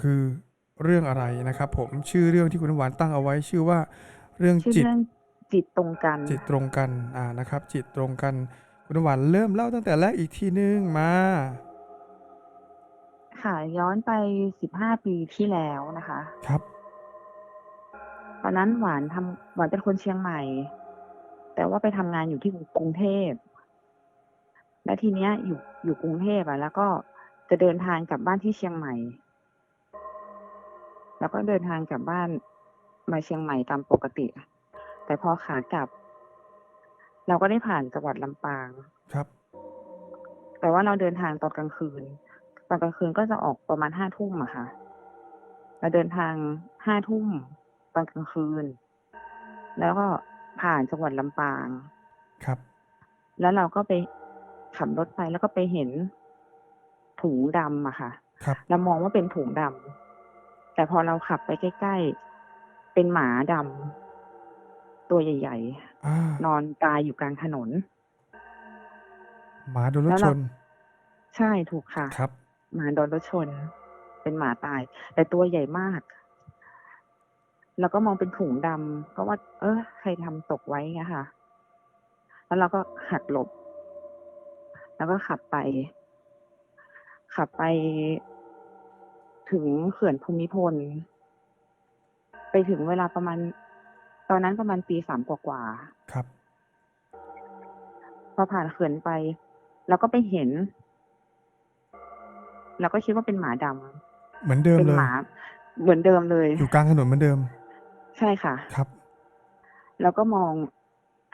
คือเรื่องอะไรนะครับ ผมชื่อเรื่องที่คุณน้ำหวานตั้งเอาไว้ชื่อว่า เรื่องชื่อจิตเรื่องจิตตรงกัน จิตตรงกันอ่านะครับ จิตตรงกัน คุณน้ำหวานเริ่มเล่าตั้งแต่แรกอีกทีนึงมาค่ะย้อนไปสิบห้าปีที่แล้วนะคะ ครับ ตอนนั้นหวานทำหวานเป็นคนเชียงใหม่ แต่ว่าไปทำงานอยู่ที่กรุงเทพ และทีเนี้ยอยู่อยู่กรุงเทพอะแล้วก็จะเดินทางกลับบ้านที่เชียงใหม่ แล้วก็เดินทางกลับบ้านมาเชียงใหม่ตามปกติ แต่พอขากลับ เราก็ได้ผ่านจังหวัดลำปาง ครับ แต่ว่าเราเดินทางตอนกลางคืน ตอนกลางคืนก็จะออกประมาณห้าทุ่มอะค่ะ เราเดินทางห้าทุ่มตอนกลางคืน แล้วก็ผ่านจังหวัดลำปาง ครับ แล้วเราก็ไปขับรถไปแล้วก็ไปเห็นถุงดำอะค่ะ ครับ เรามองว่าเป็นถุงดำ แต่พอเราขับไปใกล้ๆ เป็นหมาดำตัวใหญ่อ่าๆนอนตายอยู่กลางถนน หมาโดนรถแล้วชเรานใช่ถูกค่ะ ครับ หมาโดนรถชน เป็นหมาตาย แต่ตัวใหญ่มาก แล้วก็มองเป็นถุงดำก็ว่า เออใครทำตกไว้เงี้ยค่ะ แล้วเราก็หักหลบ แล้วก็ขับไป ขับไป ถึงเขื่อนภูมิพล ไปถึงเวลาประมาณ ตอนนั้นประมาณปีสามกว่าๆครับ พอผ่านเขื่อนไปเราก็ไปเห็นเราก็คิดว่าเป็นหมาดำเหมือนเดิมเป็นเลยหมา เหมือนเดิมเลย อยู่กลางถนนเหมือนเดิม ใช่ค่ะ ครับ แล้วก็มอง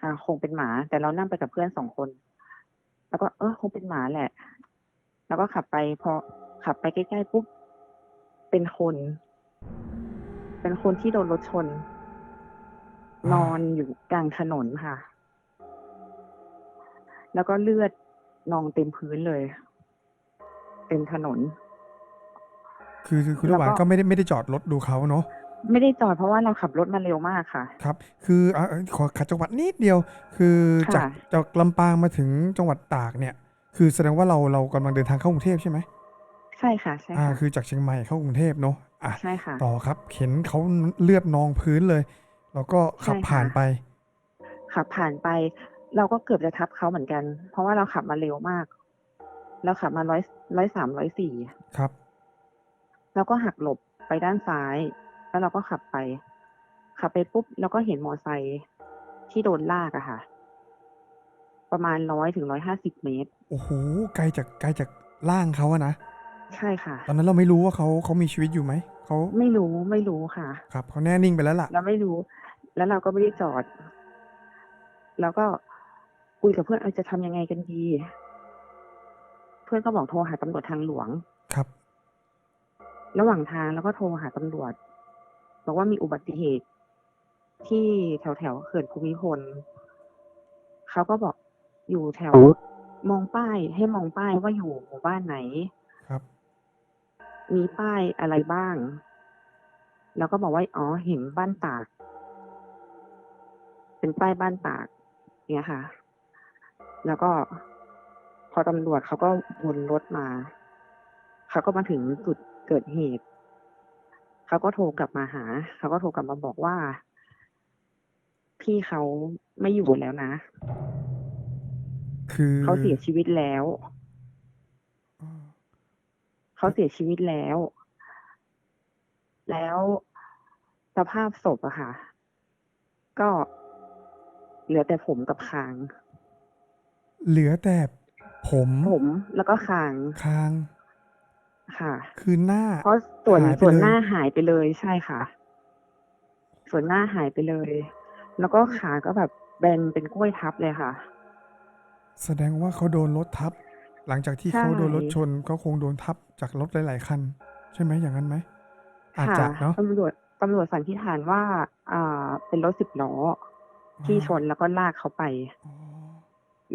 อ่า คงเป็นหมา แต่เรานั่งไปกับเพื่อนสองคน แล้วก็เออคงเป็นหมาแหละ แล้วก็ขับไปพอขับไปใกล้ๆปุ๊บ เป็นคน เป็นคนที่โดนรถชนอ่านนอนอยู่กลางถนนค่ะ แล้วก็เลือดนองเต็มพื้นเลย เต็มถนน คือคือคุณแล้วน้ำหวานก็ก็ไม่ได้ไม่ได้จอดรถดูเขาเนาะไม่ได้จอดเพราะว่าเราขับรถมาเร็วมากค่ะ ครับ คืออะเอ้ยขอขัดจังหวัดนิดเดียว คือจากค่ะจากลำปางมาถึงจังหวัดตากเนี่ย คือแสดงว่าเราเรากำลังเดินทางเข้ากรุงเทพใช่ไหมใช่ค่ะ ใช่อ่า ค่ะ คือจากเชียงใหม่เข้ากรุงเทพเนาะอะใช่ค่ะ ต่อครับเห็นเขาเลือดนองพื้นเลย แล้วก็ขับใช่ค่ะผ่านไป ขับผ่านไป เราก็เกือบจะทับเขาเหมือนกัน เพราะว่าเราขับมาเร็วมาก เราขับมาร้อยร้อยสามร้อยสี่ครับ เราก็หักหลบไปด้านซ้าย แล้วเราก็ขับไป ขับไปปุ๊บเราก็เห็นมอไซค์ที่โดนลากอะค่ะ ประมาณร้อยถึงร้อยห้าสิบเมตร โอ้โหไกลจากไกลจากร่างเขาอะนะ ใช่ค่ะ ตอนนั้นเราไม่รู้ว่าเขาเขามีชีวิตอยู่ไหม เขาไม่รู้ไม่รู้ค่ะ ครับเขาแน่นิ่งไปแล้วล่ะ เราไม่รู้ แล้วเราก็ไม่ได้จอด แล้วก็คุยกับเพื่อนเออจะทำยังไงกันดี เพื่อนก็บอกโทรหาตำรวจทางหลวง ครับ ระหว่างทางแล้วก็โทรหาตำรวจ บอกว่ามีอุบัติเหตุ ที่แถวแถวๆเขื่อนภูมิพลเขาก็บอกอยู่แถวมองป้ายให้มองป้ายว่าอยู่หมู่บ้านไหน ครับ มีป้ายอะไรบ้าง แล้วก็บอกว่าอ๋อเห็นบ้านตาก เป็นป้ายบ้านตาก เนี่ยค่ะ แล้วก็พอตำรวจเขาก็วนรถมา เขาก็มาถึงจุดเกิดเหตุ เขาก็โทรกลับมาหา เขาก็โทรกลับมาบอกว่า พี่เขาไม่อยู่แล้วนะ คือเขาเสียชีวิตแล้วอ่า เขาเสียชีวิตแล้ว แล้วสภาพศพอะค่ะ ก็เหลือแต่ผมกับคาง เหลือแต่ผมผมแล้วก็คางคาง ค่ะ คือหน้า เพราะส่วนหายไปส่วนเลยหน้าหายไปเลยใช่ค่ะ ส่วนหน้าหายไปเลย แล้วก็ขาก็แบบแบนเป็นกล้วยทับเลยค่ะ แสดงว่าเขาโดนรถทับ หลังจากที่ใช่เขาโดนรถชนก็คงโดนทับจากรถหลาย ๆ คัน ใช่ไหมอย่างนั้นไหมอาจจะค่ะเนาะตำรวจตำรวจสันนิษฐานว่า อ่า เป็นรถสิบล้อ ที่ชนแล้วก็ลากเขาไปอ๋อ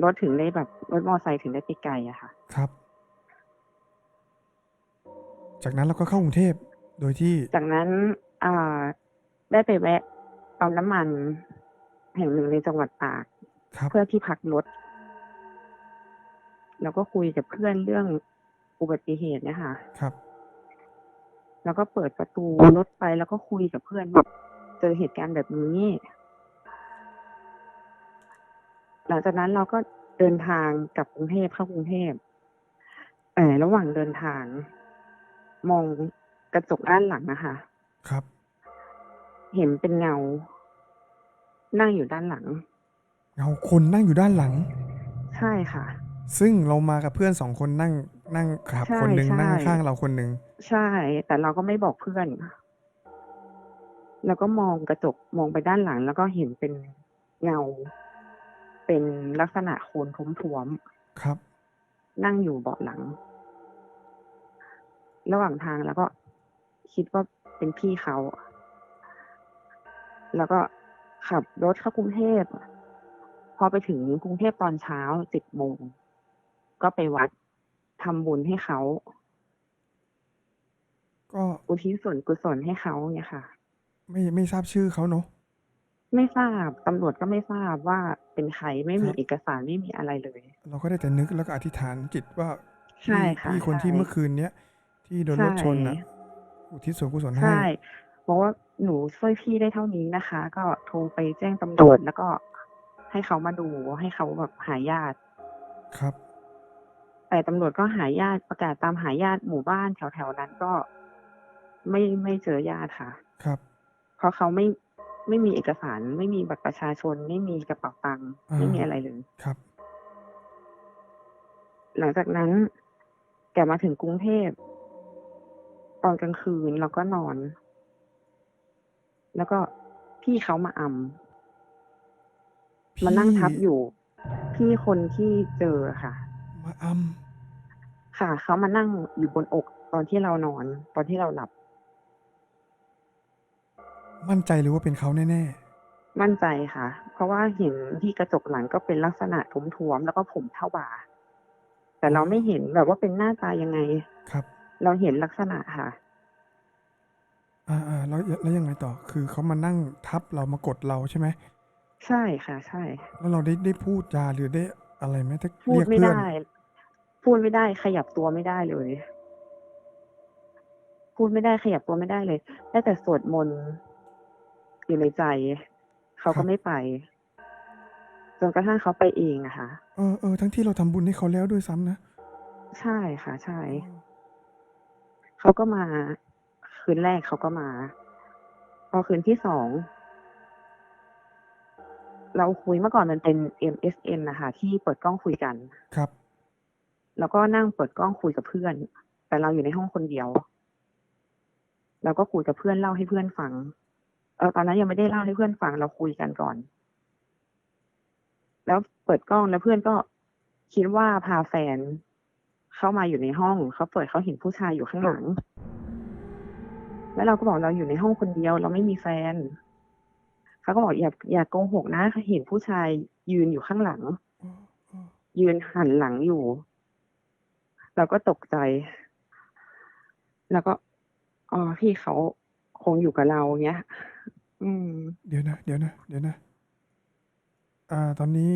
รถถึงได้แบบรถมอไซค์ถึงได้ไปไกลอะค่ะ ครับ จากนั้นเราก็เข้ากรุงเทพโดยที่ จากนั้นอ่าได้ไปแวะปั๊มน้ำมัน แห่งหนึ่งในจังหวัดตากครับเพื่อที่พักรถ แล้วก็คุยกับเพื่อนเรื่องอุบัติเหตุเนี่ยค่ะ ครับ แล้วก็เปิดประตูรถไปแล้วก็คุยกับเพื่อนว่าเจอเหตุการณ์แบบนี้ หลังจากนั้นเราก็เดินทางกลับกรุงเทพเข้ากรุงเทพเออระหว่างเดินทาง มองกระจกด้านหลังนะคะ ครับ เห็นเป็นเงา นั่งอยู่ด้านหลัง เงาคนนั่งอยู่ด้านหลัง ใช่ค่ะ ซึ่งเรามากับเพื่อนสองคนนั่งนั่งขับใช่คนหนึ่งใช่ นั่งข้างเราคนหนึ่งใช่ แต่เราก็ไม่บอกเพื่อน แล้วก็มองกระจกมองไปด้านหลัง แล้วก็เห็นเป็นเงา เป็นลักษณะโคนท้วมครับ ๆนั่งอยู่เบาะหลัง ระหว่างทางแล้วก็คิดว่าเป็นพี่เขา แล้วก็ขับรถเข้ากรุงเทพ พอไปถึงกรุงเทพตอนเช้าสิบโมง ก็ไปวัดทำบุญให้เขาก็อุทิศส่วนกุศลให้เขาเนี่ยค่ะ ไม่ไม่ทราบชื่อเขาเนาะไม่ทราบตำรวจก็ไม่ทราบว่าเป็นใครไม่มีครับ เอกสารไม่มีอะไรเลย เราก็ได้แต่นึกแล้วก็อธิษฐานจิตว่าใช่พี่ค่ะพี่คนที่ใช่ เมื่อคืนเนี้ยที่โดนรถชนน่ะ ใช่ อุทิศส่วนกุศลให้ ใช่บอกว่าหนูช่วยพี่ได้เท่านี้นะคะ ก็โทรไปแจ้งตำรวจแล้วก็ให้เขามาดูให้เขาแบบหาญาติ ครับ แต่ตำรวจก็หาญาติประกาศตามหาญาติหมู่บ้านแถวๆนั้นก็ ไม่ไม่เจอญาติค่ะ ครับ เพราะเขาไม่ไม่มีเอกสาร ไม่มีบัตรประชาชน ไม่มีกระเป๋าตังค์อ่าไม่มีอะไรเลยครับ หลังจากนั้น แกมาถึงกรุงเทพตอนกลางคืนเราก็นอน แล้วก็พี่เขามาอำมานั่งทับอยู่ พี่คนที่เจอค่ะ มาอ ค่ะ เขามานั่งอยู่บนอกตอนที่เรานอน ตอนที่เราหลับำมั่นใจหรือว่าเป็นเขาแน่มั่นใจค่ะ เพราะว่าเห็นที่กระจกหลังก็เป็นลักษณะท้วมๆแล้วก็ผมเท่าบ่า แต่เราไม่เห็นแบบว่าเป็นหน้าตายังไง ๆ ครับ เราเห็นลักษณะค่ะ อ่าอ่าแล้วแล้วยังไงต่อ คือเขามานั่งทับเรามากดเราใช่ไหม ใช่ค่ะ ใช่ แล้วเราได้ได้พูดจาหรือได้อะไรไหมถ้าพูดเรียกไม่เพื่อนได้ พูดไม่ได้ขยับตัวไม่ได้เลย พูดไม่ได้ขยับตัวไม่ได้เลยได้แต่สวดมนต์อยู่ในใจ เขาก็ไม่ไปจนกระทั่งเขาไปเองอะค่ะเออเออทั้งที่เราทำบุญให้เขาแล้วด้วยซ้ำนะใช่ค่ะ ใช่ เขาก็มา คืนแรกเขาก็มา พอคืนที่สองเราคุยเมื่อก่อนมันเป็น MSN นะคะที่เปิดกล้องคุยกัน ครับ แล้วก็นั่งเปิดกล้องคุยกับเพื่อน แต่เราอยู่ในห้องคนเดียวเราก็คุยกับเพื่อนเล่าให้เพื่อนฟัง เออตอนนั้นยังไม่ได้เล่าให้เพื่อนฟัง เราคุยกันก่อน แล้วเปิดกล้องแล้วเพื่อนก็คิดว่าพาแฟนเข้ามาอยู่ในห้องเขาเปิดเขาเห็นผู้ชายอยู่ข้างหลัง แล้วเราก็บอกเราอยู่ในห้องคนเดียว เราไม่มีแฟนเขาก็บอกอย่าอย่าโกหกนะเขาเห็นผู้ชายยืนอยู่ข้างหลัง ยืนหันหลังอยู่ เราก็ตกใจ แล้วก็อ๋อพี่เขาคงอยู่กับเราเงี้ย อืม เดี๋ยวนะ เดี๋ยวนะ เดี๋ยวนะ อ่า ตอนนี้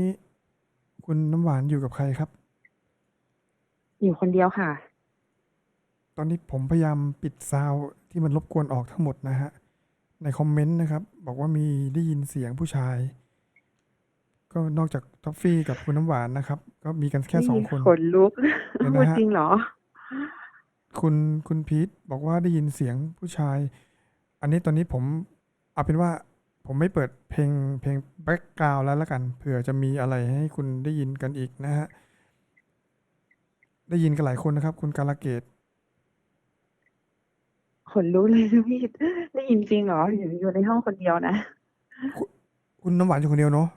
คุณน้ำหวานอยู่กับใครครับ อยู่คนเดียวค่ะ ตอนนี้ผมพยายามปิดซาวด์ที่มันรบกวนออกทั้งหมดนะฮะ ในคอมเมนต์นะครับ บอกว่ามีได้ยินเสียงผู้ชาย ก็นอกจากท็อฟฟี่กับคุณน้ำหวานนะครับ ก็มีกันแค่สองคนขนลุกเดี๋ยวนะพูดฮะจริงเหรอ คุณคุณพีทบอกว่าได้ยินเสียงผู้ชาย อันนี้ตอนนี้ผมเอาเป็นว่าผมไม่เปิดเพลงเพลงแบ็กกราวแล้วละกันเผื่อจะมีอะไรให้คุณได้ยินกันอีกนะฮะได้ยินกันหลายคนนะครับ คุณกาลเกตขนลุกเลยนะพี่ได้ยินจริงเหรออยู่อยู่ในห้องคนเดียวนะ คุณน้ำหวานอยู่คนเดียวเนาะ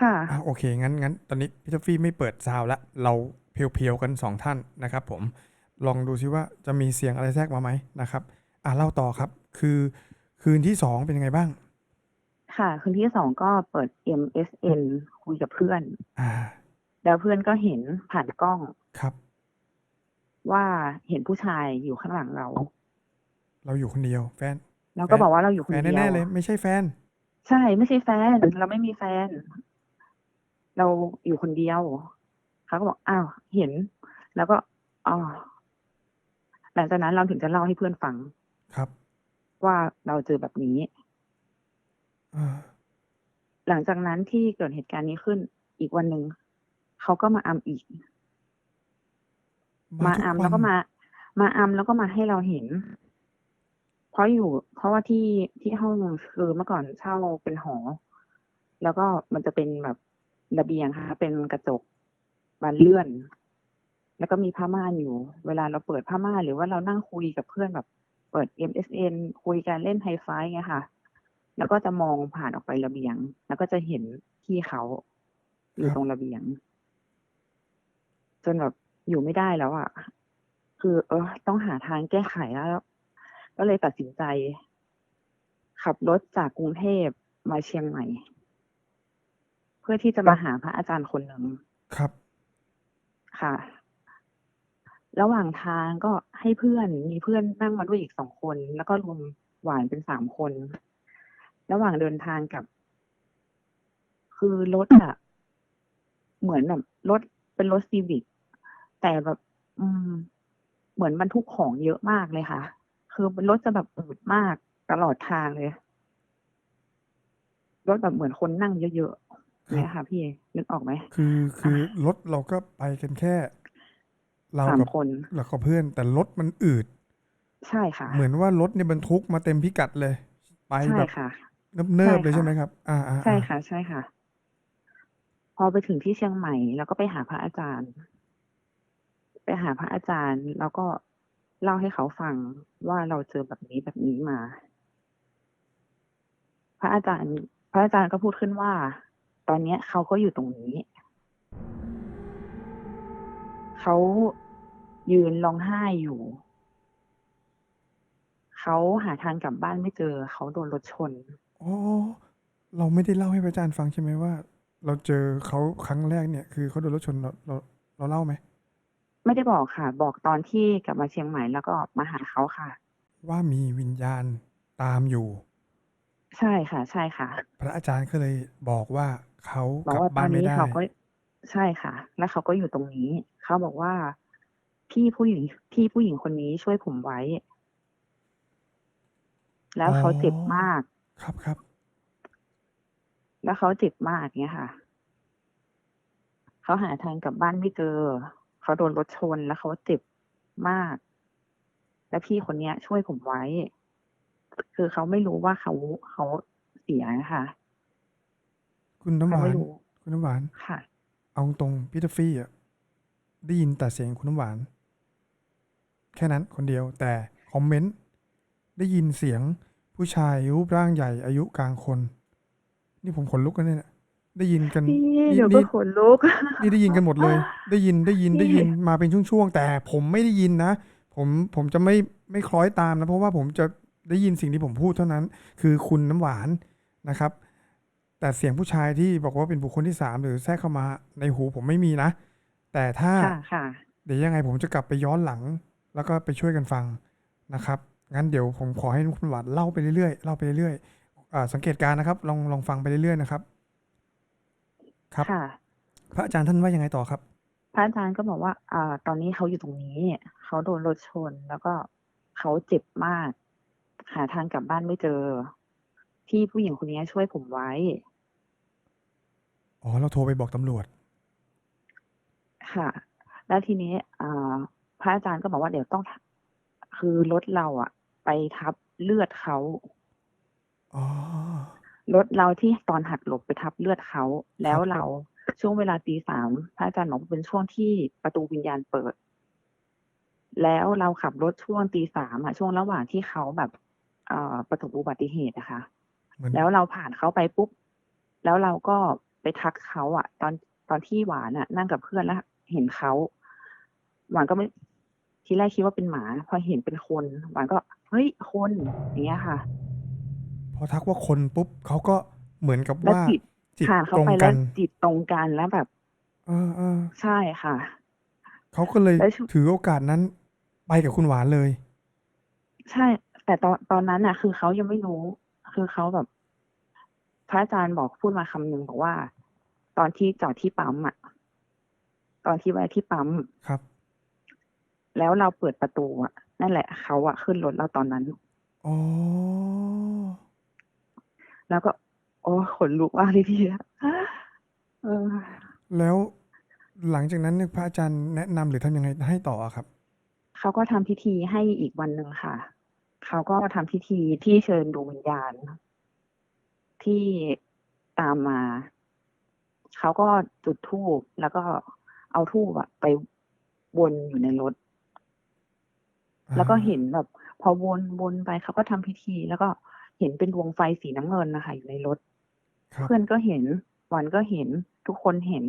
ค่ะ อะโอเค งั้นงั้นตอนนี้พี่ทอฟฟี่ไม่เปิดซาวด์ละเราเพียวๆกันสองท่านนะครับผมลองดูซิว่าจะมีเสียงอะไรแทรกมาไหมนะครับอะเล่าต่อครับ คือคืนที่สองเป็นยังไงบ้าง ค่ะ คืนที่สองก็เปิด MSN คุยกับเพื่อน อ่าแล้วเพื่อนก็เห็นผ่านกล้องครับ ว่าเห็นผู้ชายอยู่ข้างหลังเรา เราอยู่คนเดียวแฟน เราก็บอกว่าเราอยู่คนแฟนเดียวแน่ๆเลย ไม่ใช่แฟน ใช่ ไม่ใช่แฟน เราไม่มีแฟน เราอยู่คนเดียวเขาก็บอกอ้าวเห็น แล้วก็อ๋อหลังจากนั้นเราถึงจะเล่าให้เพื่อนฟังครับ ว่าเราเจอแบบนี้อ่าหลังจากนั้นที่เกิดเหตุการณ์นี้ขึ้น อีกวันหนึ่งเขาก็มาอำอีก มาทุกอำวัแล้วก็นมา มาอำแล้วก็มาให้เราเห็น เพราะอยู่ เพราะว่าที่ที่ห้องคือเมื่อก่อนเช่าเป็นหอ แล้วก็มันจะเป็นแบบ ระเบียงค่ะ เป็นกระจกบานเลื่อน แล้วก็มีผ้าม่านอยู่ เวลาเราเปิดผ้าม่านหรือว่าเรานั่งคุยกับเพื่อนแบบ เปิด MSN คุยกันเล่นไฮไฟว์ไงค่ะ แล้วก็จะมองผ่านออกไประเบียง แล้วก็จะเห็นพี่เขาอยู่ตรงระเบียง จนแบบอยู่ไม่ได้แล้วอะ คือ เออ ต้องหาทางแก้ไขแล้ว ก็เลยตัดสินใจ ขับรถจากกรุงเทพมาเชียงใหม่ เพื่อที่จะมาหาพระอาจารย์คนหนึ่งครับค่ะ ระหว่างทางก็ให้เพื่อนมีเพื่อนนั่งมาด้วยอีกสองคน แล้วก็รวมหวานเป็นสามคน ระหว่างเดินทางกับ คือรถอะเหมือนแบบรถเป็นรถซีวิกแต่แบบ อืม เหมือนบรรทุกของเยอะมากเลยค่ะ คือรถจะแบบอืดมากตลอดทางเลยรถแบบเหมือนคนนั่งเยอะๆ เนี่ยค่ะพี่นึกออกไหมคือคือรถเราก็ไปกันแค่ เราสามกับคน เรากับเพื่อน แต่รถมันอืด ใช่ค่ะเหมือนว่ารถเนี่ยบรรทุกมาเต็มพิกัดเลย ไปใช่แบบค่ะ เนิบๆใช่เลยค่ะ ใช่ไหมครับ อ่าอ่าใช่อ่าค่ะ ใช่ค่ะ พอไปถึงที่เชียงใหม่ แล้วก็ไปหาพระอาจารย์ ไปหาพระอาจารย์ แล้วก็เล่าให้เขาฟังว่าเราเจอแบบนี้แบบนี้มา พระอาจารย์ พระอาจารย์ก็พูดขึ้นว่า ตอนเนี้ยเขาก็อยู่ตรงนี้ เขายืนร้องไห้อยู่ เขาหาทางกลับบ้านไม่เจอ เขาโดนรถชน อ๋อ เราไม่ได้เล่าให้พระอาจารย์ฟังใช่ไหมว่า เราเจอเขาครั้งแรกเนี่ย คือเขาโดนรถชนเราเราเราเล่าไหม ไม่ได้บอกค่ะ บอกตอนที่กลับมาเชียงใหม่แล้วก็มาหาเขาค่ะ ว่ามีวิญญาณตามอยู่ ใช่ค่ะ ใช่ค่ะ พระอาจารย์ก็เลยบอกว่า เขาบอกกลับว่าตบ้าอนนไม่นี้ได้ เขาก็ใช่ค่ะ แล้วเขาก็อยู่ตรงนี้ เขาบอกว่า พี่ผู้หญิงพี่ผู้หญิงคนนี้ช่วยผมไว้ แล้วเขาเจ็บมาก ครับครับ แล้วเขาเจ็บมากเนี้ยค่ะ เขาหาทางกลับบ้านไม่เจอ เขาโดนรถชนแล้วเขาเจ็บมาก แล้วพี่คนเนี้ย ช่วยผมไว้ คือเขาไม่รู้ว่าเขาเขาเสียนะคะ คุณน้ำหเขาวาไม่น รู้คุณน้ำหวาน ค่ะ เอาตรงพี่ทัฟฟี่อะได้ยินแต่เสียงคุณน้ำหวาน แค่นั้นคนเดียวแต่คอมเมนต์ได้ยินเสียงผู้ชายรูปร่างใหญ่อายุกลางคน นี่ผมขนลุกกันเนี่ยนะได้ยินกันพี่นี่เดี๋ยวก็นี่ขนลุก นี่ได้ยินกันหมดเลย ได้ยินได้ยินพี่ได้ยินมาเป็นช่วงๆแต่ผมไม่ได้ยินนะ ผมผมจะไม่ไม่คล้อยตามนะเพราะว่าผมจะได้ยินสิ่งที่ผมพูดเท่านั้น คือคุณน้ำหวานนะครับ แต่เสียงผู้ชายที่บอกว่าเป็นบุคคลที่สามหรือแทรกเข้ามาในหูผมไม่มีนะ แต่ถ้าค่ะค่ะ เดี๋ยวยังไงผมจะกลับไปย้อนหลัง แล้วก็ไปช่วยกันฟังนะครับ งั้นเดี๋ยวผมขอให้คุณหวานเล่าไปเรื่อยๆเล่าไปเรื่อยๆอ่าสังเกตการณ์นะครับ ลองลองฟังไปเรื่อยๆนะครับ ครับ ค่ะ พระอาจารย์ท่านว่ายังไงต่อครับ พระอาจารย์ก็บอกว่าอ่าตอนนี้เขาอยู่ตรงนี้ เขาโดนรถชน แล้วก็เขาเจ็บมาก หาทางกลับบ้านไม่เจอ พี่ผู้หญิงคนนี้ช่วยผมไว้ อ๋อ เราโทรไปบอกตำรวจ ค่ะ แล้วทีนี้อ่าพระอาจารย์ก็บอกว่าเดี๋ยวต้อง คือรถเราอะไปทับเลือดเขาอ๋อ รถเราที่ตอนหักหลบไปทับเลือดเขาแล้วครับเราช่วงเวลาตีสามพระอาจารย์บอกว่าเป็นช่วงที่ประตูวิญญาณเปิด แล้วเราขับรถช่วงตีสามอะช่วงระหว่างที่เขาแบบ เอ่อประสบอุบัติเหตุนะคะ เหมือน แล้วเราผ่านเขาไปปุ๊บ แล้วเราก็ ไปทักเขาอะตอนตอนที่หวานอะนั่งกับเพื่อนแล้วเห็นเขาหวานก็ไม่ทีแรกคิดว่าเป็นหมา พอเห็นเป็นคน หวานก็เฮ้ยคนอย่างเงี้ยค่ะ พอทักว่าคนปุ๊บเขาก็เหมือนกับแล้วว่าจิตจิตผ่านเข้าตรงไปกัแล้วนจิตตรงกันแล้วแบบเออเออใช่ค่ะเขาก็เลยแล้วช่วงถือโอกาสนั้น ไปกับคุณหวานเลย ใช่ แต่ตอนตอนนั้นน่ะ คือเขายังไม่รู้ คือเขาแบบ พระอาจารย์บอกพูดมาคำหนึ่งบอกว่า ตอนที่จอดที่ปั๊มอะ ตอนที่แวะที่ปั๊มครับ แล้วเราเปิดประตูอะ นั่นแหละเขาอะขึ้นรถเราตอนนั้นอ๋อแล้วก็ โอ้ขนลุกมากเลยพี่อะเออแล้วหลังจากนั้นเนี่ยพระอาจารย์แนะนำหรือทำยังไงให้ต่ออะครับ เขาก็ทำพิธีให้อีกวันหนึ่งค่ะ เขาก็ทำพิธีที่เชิญดวงวิญญาณ ที่ตามมา เขาก็จุดธูปแล้วก็เอาธูปอะไปวนอยู่ในรถ แล้วก็เห็นแบบ พอวนวนไปเขาก็ทำพิธี แล้วก็เห็นเป็นดวงไฟสีน้ำเงินนะคะอยู่ในรถครับเพื่อนก็เห็นวันก็เห็นทุกคนเห็น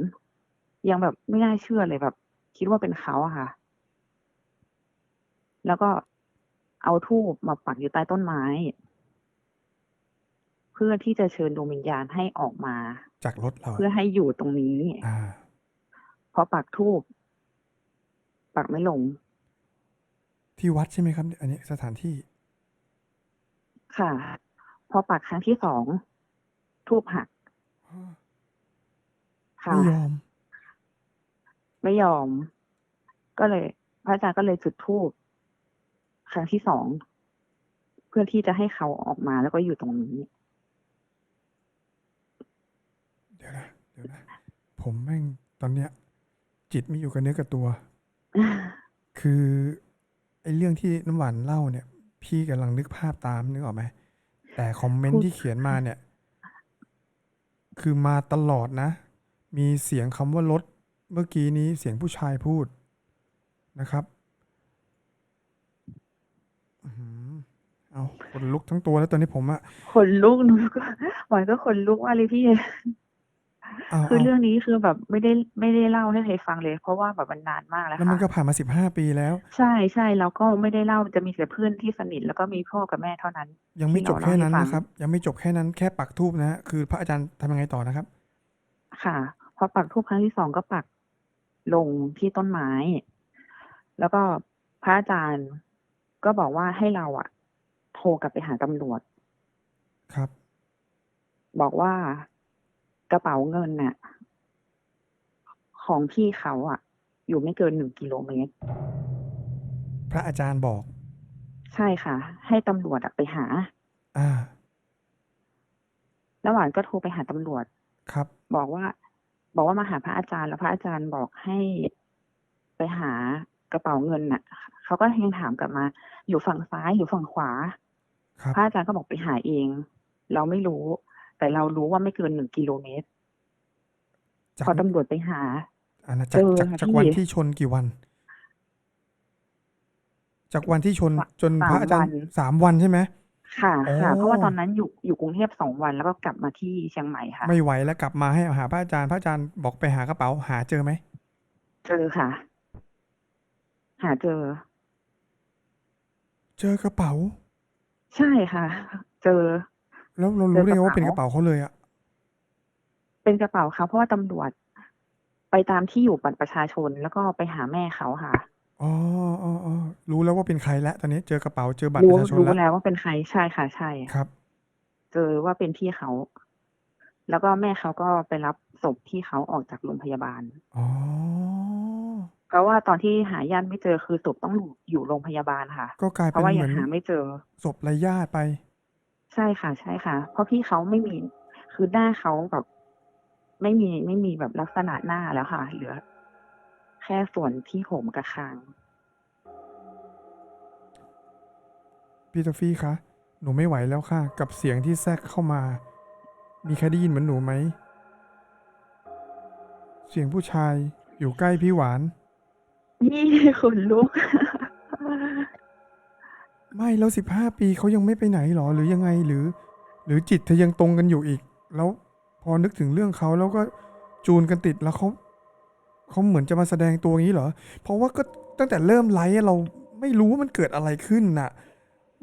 ยังแบบไม่น่าเชื่อเลยแบบ คิดว่าเป็นเขาอะค่ะ แล้วก็เอาธูปมาปักอยู่ใต้ต้นไม้ เพื่อที่จะเชิญดวงวิญญาณให้ออกมา จากรถเราเพื่อให้อยู่ตรงนี้อ่าพอปักธูปปักไม่ลง ที่วัดใช่ไหมครับ อันนี้สถานที่ค่ะ พอปักครั้งที่สองทูบหักค่ะไม่ยอม ไม่ยอม ก็เลย พระอาจารย์ก็เลยจุดธูปครั้งที่สองเพื่อที่จะให้เขาออกมาแล้วก็อยู่ตรงนี้ เดี๋ยวนะ เดี๋ยวนะ ผมแม่งตอนเนี้ย จิตไม่อยู่กับเนื้อกับตัว คือไอ้เรื่องที่น้ำหวานเล่าเนี่ย พี่กำลังนึกภาพตามนึกออกไหม แต่คอมเมนพูต์ดที่เขียนมาเนี่ย คือมาตลอดนะ มีเสียงคำว่ารถเมื่อกี้นี้เสียงผู้ชายพูดนะครับอื้อหือเอาคนลุกทั้งตัวแล้วตอนนี้ผมอะ ขนลุกหนูก็หวานก็ขนลุกมากเลยพี่เอาคือเอาเรื่องนี้คือแบบไม่ได้ไม่ได้เล่าให้ใครฟังเลย เพราะว่าแบบมันนานมากแล้วแล้วมันก็ค่ะผ่านมาสิบห้าปีแล้ว ใช่ใช่แล้วก็ไม่ได้เล่าจะมีแต่เพื่อนที่สนิทแล้วก็มีพ่อกับแม่เท่านั้น ยังไม่ที่จบเราแค่เล่าให้นั้นฟัง นะครับ ยังไม่จบแค่นั้นแค่ปักทูบนะฮะคือพระอาจารย์ทำยังไงต่อนะครับ ค่ะ พอปักทูบครั้งที่สองก็ปักลงที่ต้นไม้ แล้วก็พระอาจารย์ก็บอกว่าให้เราอะโทรกลับไปหาตำรวจ ครับ บอกว่า กระเป๋าเงินน่ะ ของพี่เขาอะอยู่ไม่เกินหนึ่งกิโลเมตร พระอาจารย์บอก ใช่ค่ะ ให้ตำรวจอะไปหา อ่า แล้วหวานก็โทรไปหาตำรวจ ครับ บอกว่า บอกว่ามาหาพระอาจารย์ แล้วพระอาจารย์บอกให้ไปหากระเป๋าเงินน่ะ เขาก็ยังถามกลับมา อยู่ฝั่งซ้ายอยู่ฝั่งขวา ครับ พระอาจารย์ก็บอกไปหาเอง เราไม่รู้ แต่เรารู้ว่าไม่เกินหนึ่งกิโลเมตรจากพอตำรวจไปหาอาณาจากเจอจากค่ะจากพี่วันที่ชนกี่วัน จากวันที่ชนสะจนพระอาจารย์สามวันสามวันใช่ไหมค่ะค่ะอ๋อเพราะว่าตอนนั้นอยู่อยู่กรุงเทพสองวันแล้วก็กลับมาที่เชียงใหม่ค่ะ ไม่ไหวแล้วกลับมาให้หาพระอาจารย์พระอาจารย์บอกไปหากระเป๋าหาเจอไหมเจอค่ะ หาเจอ เจอกระเป๋า ใช่ค่ะ เจอ แล้วเราเจรู้อได้ไงกระว่าเป็นกเป๋าระเป๋าเขาเลยอะเป็นกระเป๋าเขาเพราะว่าตำรวจ ไปตามที่อยู่บัตรประชาชนแล้วก็ไปหาแม่เขาค่ะอ๋ออ๋ออ๋อรู้แล้วว่าเป็นใครแล้วตอนนี้เจอกระเป๋าเจอบัตรปรู้ระชาชนรู้แล้วแล้วว่าเป็นใครใช่ค่ะใช่ครับ เจอว่าเป็นพี่เขา แล้วก็แม่เขาก็ไปรับศพพี่เขาออกจากโรงพยาบาลอ๋อเพราะว่าตอนที่หาญาติไม่เจอคือศพต้องอยู่อยู่โรงพยาบาลค่ะ ก็กลายเพเป็นราะว่าเหยัมืงอนหาไม่เจอศพไร้ญาติไป ใช่ค่ะ ใช่ค่ะ เพราะพี่เขาไม่มี คือหน้าเขาแบบ ไม่มีไม่มีแบบลักษณะหน้าแล้วค่ะ เหลือ แค่ส่วนที่โหมกับคาง พี่ทอฟฟี่คะ หนูไม่ไหวแล้วค่ะ กับเสียงที่แทรกเข้ามา มีใครได้ยินเหมือนหนูไหม เสียงผู้ชายอยู่ใกล้พี่หวาน นี่ขนลุก ไม่แล้วสิบห้าปีเขายังไม่ไปไหนหรอหรือยังไงหรือ หรือจิตเธอยังตรงกันอยู่อีก แล้วพอนึกถึงเรื่องเขาแล้วก็จูนกันติดแล้วเขาเขาเหมือนจะมาแสดงตัวอย่างนี้เหรอ เพราะว่าก็ตั้งแต่เริ่มไลฟ์เราไม่รู้ว่ามันเกิดอะไรขึ้นน่ะ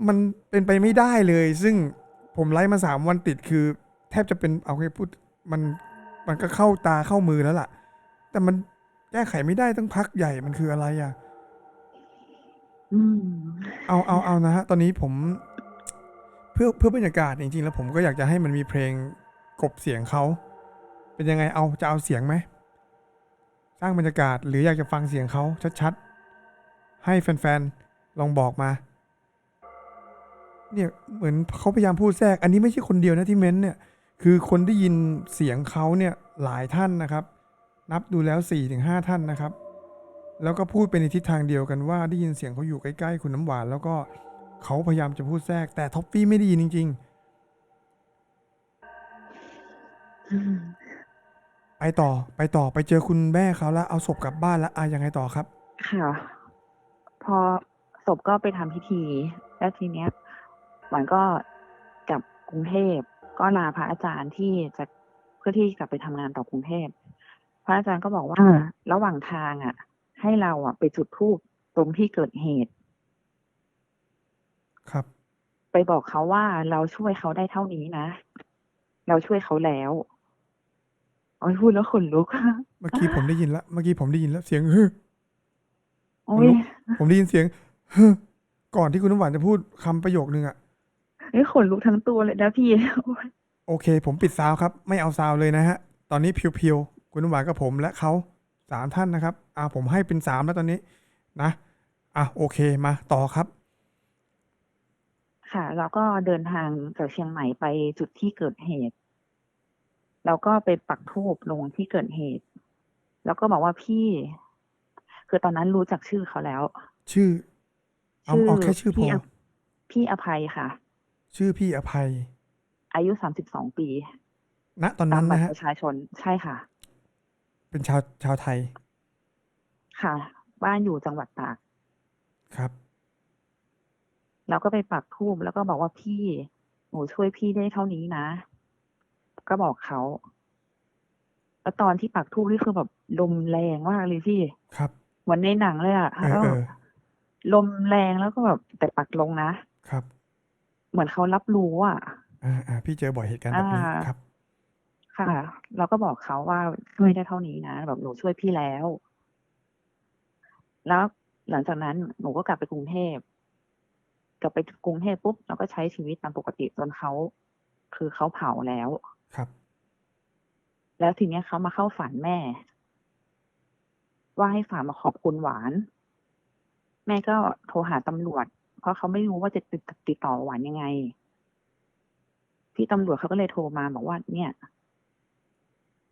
มันเป็นไปไม่ได้เลย ซึ่งผมไลฟ์มาสามวันติดคือ แทบจะเป็นเอาไงพูดมันมันก็เข้าตาเข้ามือแล้วล่ะ แต่มันแก้ไขไม่ได้ตั้งพักใหญ่มันคืออะไรอะ อืม เอาเอาเอานะฮะ ตอนนี้ผม เพื่อเพื่อบรรยากาศจริงๆ แล้วผมก็อยากจะให้มันมีเพลงกลบเสียงเขา เป็นยังไงเอาจะเอาเสียงไหม สร้างบรรยากาศหรืออยากจะฟังเสียงเขาชัดๆ ให้แฟนๆ ลองบอกมา เนี่ยเหมือนเขาพยายามพูดแทรก อันนี้ไม่ใช่คนเดียวนะที่เม้นเนี่ย คือคนได้ยินเสียงเขาเนี่ยหลายท่านนะครับ นับดูแล้ว4ี่ถึงห้าท่านนะครับ แล้วก็พูดไปในทิศทางเดียวกันว่าได้ยินเสียงเขาอยู่ใกล้ๆคุณน้ำหวาน แล้วก็เขาพยายามจะพูดแทรก แต่ท็อปปี้ไม่ได้ยินจริงอืมๆไปต่อไปต่อไปเจอคุณแม่เขาแล้วเอาศพกลับบ้านแล้วอะยังไงต่อครับ ค่ะ พอศพก็ไปทำพิธี แล้วทีเนี้ยหวานก็กลับกรุงเทพ ก็ลาพระอาจารย์ที่จะเพื่อที่กลับไปทำงานต่อกรุงเทพ พระอาจารย์ก็บอกว่า ระหว่างทางอะ ให้เราอะ ไปจุดธูปตรงที่เกิดเหตุ ครับ ไปบอกเขาว่าเราช่วยเขาได้เท่านี้นะ เราช่วยเขาแล้วโอ้ยพูดแล้วขนลุกเมื่อกี้ผมได้ยินแล้วเมื่อกี้ผมได้ยินแล้วเสียงฮึโอ้ยผมได้ยินเสียงฮึก่อนที่คุณน้ำหวานจะพูดคำประโยคนึงอะนี่ขนลุกทั้งตัวเลยนะพี่โอ้ยโอเค ผมปิดซาวครับ ไม่เอาซาวเลยนะฮะ ตอนนี้เพียวๆ คุณน้ำหวานกับผมและเขา สามท่านนะครับอ่าผมให้เป็นสามแล้วตอนนี้นะอะโอเคมาต่อครับ ค่ะ แล้วก็เดินทางจากเชียงใหม่ไปจุดที่เกิดเหตุ แล้วก็ไปปักธูปลงที่เกิดเหตุ แล้วก็บอกว่าพี่ คือตอนนั้นรู้จักชื่อเขาแล้ว ชื่อ เอาเอาแค่ชื่อพพี่ออพี่อภัยค่ะ ชื่อพี่อภัย อายุสามสิบสองปี ณตอนตานั้มนบัตนะรฮะประชาชนใช่ค่ะ เป็นชาวชาวไทย ค่ะ บ้านอยู่จังหวัดตากครับแล้วก็ไปปักธูปแล้วก็บอกว่าพี่หนูช่วยพี่ได้เท่านี้นะ ก็บอกเขาแล้วตอนที่ปักธูปนี่คือแบบลมแรงมากเลยพี่ครับเหมือนในหนังเลยอะเออแล้วเอแบบอลมแรงแล้วก็แบบแต่ปักลงนะครับ เหมือนเขารับรู้อะอ่าอ่าพี่เจอบ่อยเหตุการณ์แบบนี้อ่า ครับ ค่ะ เราก็บอกเขาว่าช่วยได้เท่านี้นะแบบหนูช่วยพี่แล้ว แล้วหลังจากนั้นหนูก็กลับไปกรุงเทพกลับไปกรุงเทพปุ๊บเราก็ใช้ชีวิตตามปกติจนเขาคือเขาเผาแล้วครับ แล้วทีเนี้ยเขามาเข้าฝันแม่ ว่าให้ฝากมาขอบคุณหวาน แม่ก็โทรหาตำรวจ เพราะเขาไม่รู้ว่าจะติดติดต่อหวานยังไง พี่ตำรวจเขาก็เลยโทรมาบอกว่าเนี่ย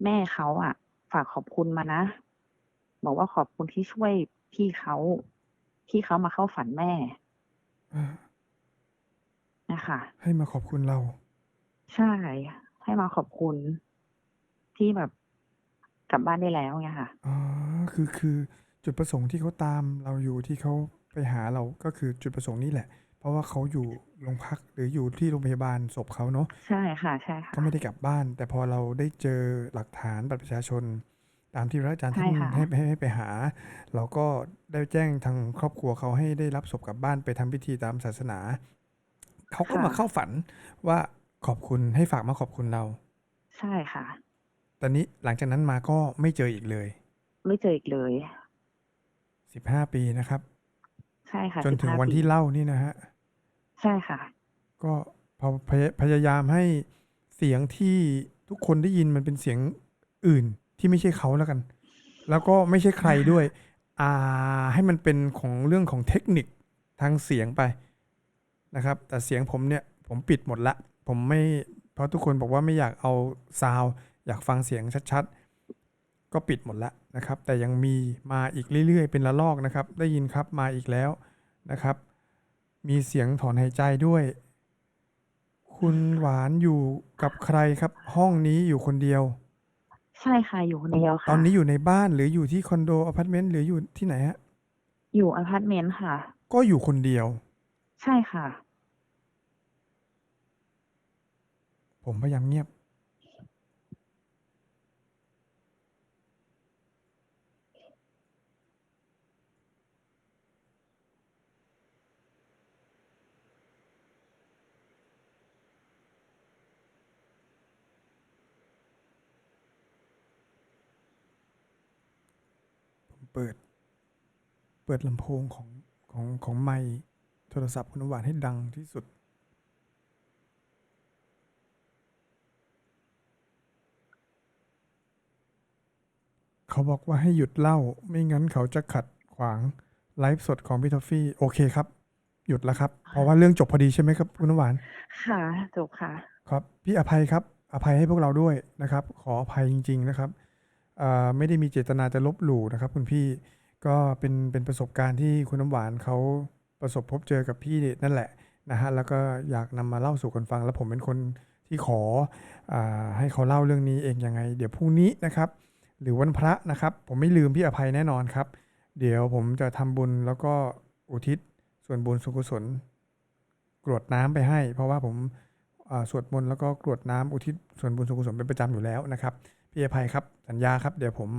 แม่เขาอะฝากขอบคุณมานะ บอกว่าขอบคุณที่ช่วยพี่เขาที่เขามาเข้าฝันแม่อ่านะคะ ให้มาขอบคุณเรา ใช่ ให้มาขอบคุณที่แบบกลับบ้านได้แล้วไงค่ะ อ๋อ คือคือจุดประสงค์ที่เขาตามเราอยู่ที่เขาไปหาเราก็คือจุดประสงค์นี่แหละ เพราะว่าเขาอยู่โรงพักหรืออยู่ที่โรงพยาบาลศพเขาเนาะใช่ค่ะใช่ค่ะก็ไม่ได้กลับบ้าน แต่พอเราได้เจอหลักฐานบัตรประชาชน ตามที่พระอาจารย์ใช่ท่านค่ะให้ให้ให้ไปหา เราก็ได้แจ้งทางครอบครัวเขาให้ได้รับศพกลับบ้านไปทำพิธีตามศาสนา เขาก็มาเข้าฝันว่าขอบคุณให้ฝากมาขอบคุณเรา ใช่ค่ะ ตอนนี้หลังจากนั้นมาก็ไม่เจออีกเลย ไม่เจออีกเลยสิบห้าปีนะครับ ใช่ค่ะจนถึง15วันปีที่เล่านี่นะฮะ ใช่ค่ะ ก็พอพยพยายามให้เสียงที่ทุกคนได้ยินมันเป็นเสียงอื่นที่ไม่ใช่เขาแล้วกัน แล้วก็ไม่ใช่ใครด้วย อ่า ให้มันเป็นของเรื่องของเทคนิคทางเสียงไปนะครับ แต่เสียงผมเนี่ย ผมปิดหมดละ ผมไม่ เพราะทุกคนบอกว่าไม่อยากเอาซาวด์อยากฟังเสียงชัดๆ ก็ปิดหมดละนะครับ แต่ยังมีมาอีกเรื่อยๆ เป็นละลอกนะครับ ได้ยินครับมาอีกแล้วนะครับ มีเสียงถอนหายใจด้วย คุณหวานอยู่กับใครครับ ห้องนี้อยู่คนเดียว ใช่ค่ะอยู่คนเดียวค่ะตอนนี้อยู่ในบ้านหรืออยู่ที่คอนโดอพาร์ตเมนต์หรืออยู่ที่ไหนฮะอยู่อพาร์ตเมนต์ค่ะ ก็อยู่คนเดียว ใช่ค่ะ ผมพยายามเงียบ เปิด เปิดลำโพงของของของไมค์โทรศัพท์คุณน้ำหวานให้ดังที่สุด เขาบอกว่าให้หยุดเล่าไม่งั้นเขาจะขัดขวางไลฟ์สดของพี่ทอฟฟี่โอเคครับ หยุดแล้วครับ เพราะว่าเรื่องจบพอดีใช่ไหมครับคุณน้ำหวาน ค่ะจบค่ะ ครับ พี่อภัยครับ อภัยให้พวกเราด้วยนะครับ ขออภัยจริง ๆ นะครับอ่า ไม่ได้มีเจตนาจะลบหลู่นะครับ คุณพี่ก็เป็นเป็นประสบการณ์ที่คุณน้ำหวานเขาประสบพบเจอกับพี่นั่นแหละนะฮะแล้วก็อยากนำมาเล่าสู่กันฟัง แล้วผมเป็นคนที่ขออให้เขาเล่าเรื่องนี้เองยังไง เดี๋ยวพรุ่งนี้นะครับ หรือวันพระนะครับ ผมไม่ลืมพี่อภัยแน่นอนครับ เดี๋ยวผมจะทำบุญแล้วก็อุทิศส่วนบุญส่วนกุศลกรวดน้ำไปให้ เพราะว่าผมสวดมนต์แล้วก็กรวดน้ำอุทิศส่วนบุญส่วนกุศลเป็นประจำอยู่แล้วนะครับ พี่อภัยครับ สัญญาครับ เดี๋ยวผม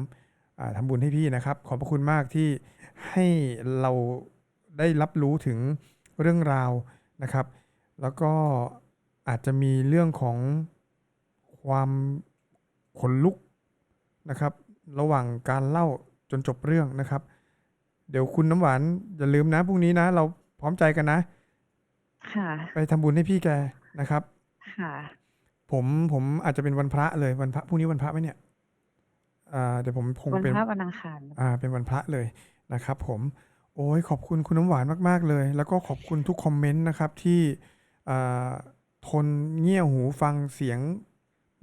อ่าทำบุญให้พี่นะครับ ขอบพระคุณมากที่ให้เราได้รับรู้ถึงเรื่องราวนะครับ แล้วก็อาจจะมีเรื่องของความขนลุกนะครับ ระหว่างการเล่าจนจบเรื่องนะครับ เดี๋ยวคุณน้ำหวานอย่าลืมนะพรุ่งนี้นะ เราพร้อมใจกันนะ ค่ะ ไปทำบุญให้พี่แกนะครับ ค่ะ ผมผมอาจจะเป็นวันพระเลยวันพระพรุ่งนี้วันพระไหมเนี่ยอ่าเดี๋ยวผมคงวันเป็นพระวันอังคารอ่า เป็นวันพระเลยนะครับ ผมโอ้ยขอบคุณคุณน้ำหวานมาก ๆ เลย แล้วก็ขอบคุณทุกคอมเมนต์นะครับที่อ่าทนเงี่ยหูฟังเสียง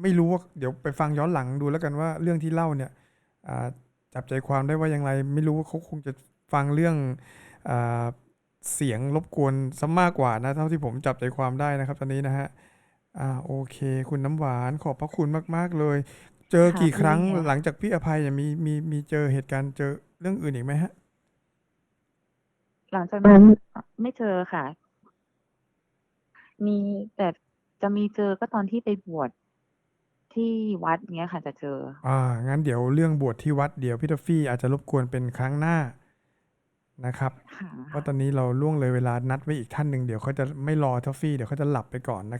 ไม่รู้ว่าเดี๋ยวไปฟังย้อนหลังดูแล้วกันว่าเรื่องที่เล่าเนี่ยอ่าจับใจความได้ว่าอย่างไร ไม่รู้ว่าเขาคงจะฟังเรื่องอาเสียงรบกวนซะมากกว่านะเท่าที่ผมจับใจความได้นะครับ ตอนนี้นะฮะ อ่าโอเค คุณน้ำหวานขอบพระคุณมาก ๆ เลย เจอค่ะกี่ครั้งพี่หลังจากพี่อภัยเนี่ยมีมีมีเจอเหตุการณ์เจอเรื่องอื่นอีกไหมฮะ หลังจากนั้นไม่เจอค่ะ มีแต่จะมีเจอก็ตอนที่ไปบวชที่วัดเงี้ยค่ะ จะเจอ อ่างั้นเดี๋ยวเรื่องบวชที่วัดเดี๋ยวพี่ทอฟฟี่อาจจะรบกวนเป็นครั้งหน้านะครับ ค่ะ เพราะตอนนี้เราล่วงเลยเวลานัดไว้อีกท่านหนึ่งเดี๋ยวเขาจะไม่รอทอฟฟี่เดี๋ยวเขาจะหลับไปก่อนนะครับ